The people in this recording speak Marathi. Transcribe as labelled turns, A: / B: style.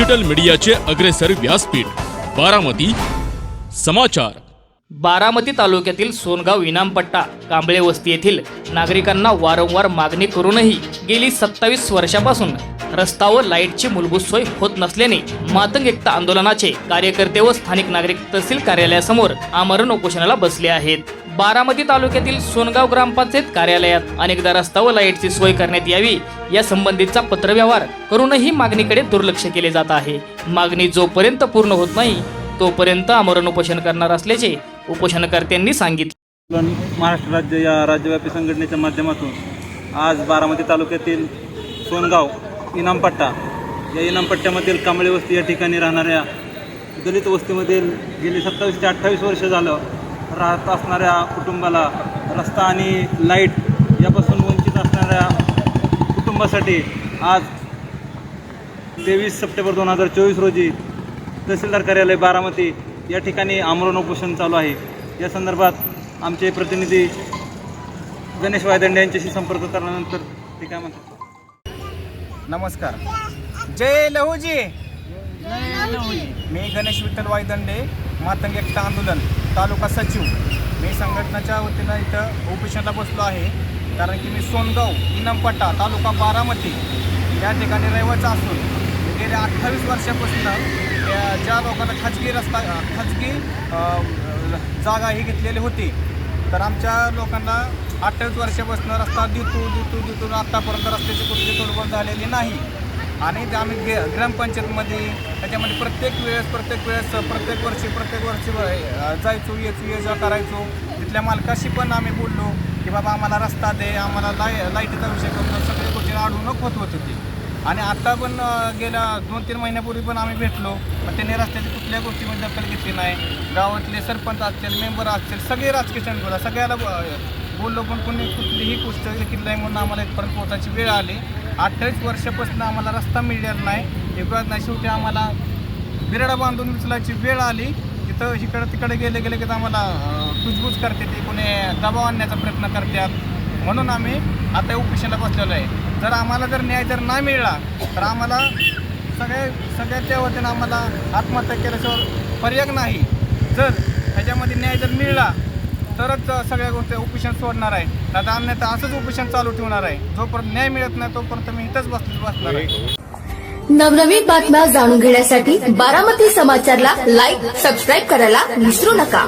A: डिजिटल मीडियाचे अग्रेसर व्यासपीठ. बारामती. समाचार.
B: बारामती तालुक्यातील सोनगाव इनामपट्टा कांबळे वस्ती येथील नागरिकांना वारंवार मागणी करूनही गेली सत्तावीस वर्षापासून रस्ता व लाईटची मूलभूत सोय होत नसल्याने मातंग एकता आंदोलनाचे कार्यकर्ते व स्थानिक नागरिक तहसील कार्यालयासमोर आमरण उपोषणाला बसले आहेत. बारामती तालुक्यातील सोनगाव ग्रामपंचायत कार्यालयात अनेकदा रस्ता व लाईटची सोय करण्यात यावी या संबंधीचा पत्रव्यवहार करूनही मागणीकडे दुर्लक्ष केले जात आहे. मागणी जोपर्यंत पूर्ण होत नाही तोपर्यंत आमरण उपोषण करणार असल्याचे उपोषणकर्त्यांनी सांगितले.
C: महाराष्ट्र राज्य या राज्यव्यापी संघटनेच्या माध्यमातून आज बारामती तालुक्यातील सोनगाव इनामपट्टा. या इनामपट्ट्यामधील कांबळे वस्ती या ठिकाणी राहणाऱ्या दलित वस्तीमधील गेली सत्तावीस ते अठ्ठावीस वर्ष झालं राहत असणाऱ्या कुटुंबाला रस्ता आणि लाइट यापासून वंचित असणाऱ्या कुटुंबासाठी आज तेवीस सप्टेंबर दोन हजार चोवीस रोजी तहसीलदार कार्यालय बारामती या ठिकाणी आमरण उपोषण चालू आहे. या संदर्भात आमचे प्रतिनिधी गणेश वायदंडे यांच्याशी संपर्क करण्यानंतर ते काय म्हणतात?
D: नमस्कार. जय लहूजी. मी गणेश विठ्ठल वायदंडे मातंग एकता आंदोलन तालुका सचिव. मी संघटनाच्या वतीनं इथं उपेशनला बसलो आहे. कारण की मी सोनगाव इनमपट्टा तालुका बारामती या ठिकाणी रहिवाचा असून गेल्या अठ्ठावीस वर्षापासून ज्या लोकांना खाजगी रस्ता खाजगी जागा ही घेतलेली होती तर आमच्या लोकांना अठ्ठावीस वर्षापासून रस्ता देतो देतो देतो आत्तापर्यंत रस्त्याची कुठली तोडगोड झालेली नाही. आणि ते आम्ही गे ग्रामपंचायतमध्ये त्याच्यामध्ये प्रत्येक वेळेस प्रत्येक वेळेस प्रत्येक वर्षी प्रत्येक वर्षी जायचो यायचो ये जा करायचो. तिथल्या मालकाशी पण आम्ही बोललो की बाबा आम्हाला रस्ता दे आम्हाला लाय लाईटीचा विषय करून सगळ्या गोष्टी अडवणूक होत होती ती. आणि आत्ता पण गेल्या दोन तीन महिन्यापूर्वी पण आम्ही भेटलो. पण त्यांनी रस्त्याची कुठल्या गोष्टीमध्ये दखल घेतली नाही. गावातले सरपंच असतील मेंबर असतील सगळे राजकीय बोला सगळ्याला बोललो पण कोणी कुठलीही गोष्ट घेतली नाही म्हणून आम्हाला इथपर्यंत पोहोचायची वेळ आली. अठ्ठावीस वर्षापासून आम्हाला रस्ता मिळाला नाही. एक नाही शेवटी आम्हाला बिरडा बांधून उचलायची वेळ आली. तिथं इकडं तिकडे गेले गेले की आम्हाला कुजबूज करते ते कोणी दबाव आणण्याचा प्रयत्न करतात. म्हणून आम्ही आता उपोषणाला बसलेलो आहे. जर आम्हाला जर न्याय जर नाही मिळाला तर आम्हाला सगळ्या सगळ्याच्या वतीनं आम्हाला आत्महत्या केल्याशिवाय पर्याय नाही. जर ह्याच्यामध्ये न्याय जर मिळाला तरच सगळ्या गोष्टी उपोषण सोडणार आहे. आता अन्यथा असंच उपोषण चालू ठेवणार आहे. जोपर्यंत न्याय मिळत नाही तोपर्यंत मी इथंच बस बसणार आहे.
E: नवनवीन बातम्या जाणून घेण्यासाठी बारामती समाचारला लाईक सबस्क्राईब करायला विसरू नका.